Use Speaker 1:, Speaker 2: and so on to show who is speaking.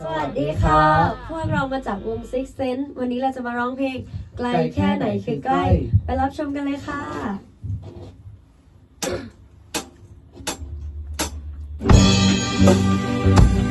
Speaker 1: สวัสดีค่ะ พวกเรามาจากวง Six Sense วันนี้เราจะมาร้องเพลง ไกลแค่ไหนคือใกล้ ไปรับชมกันเลยค่ะหนึ่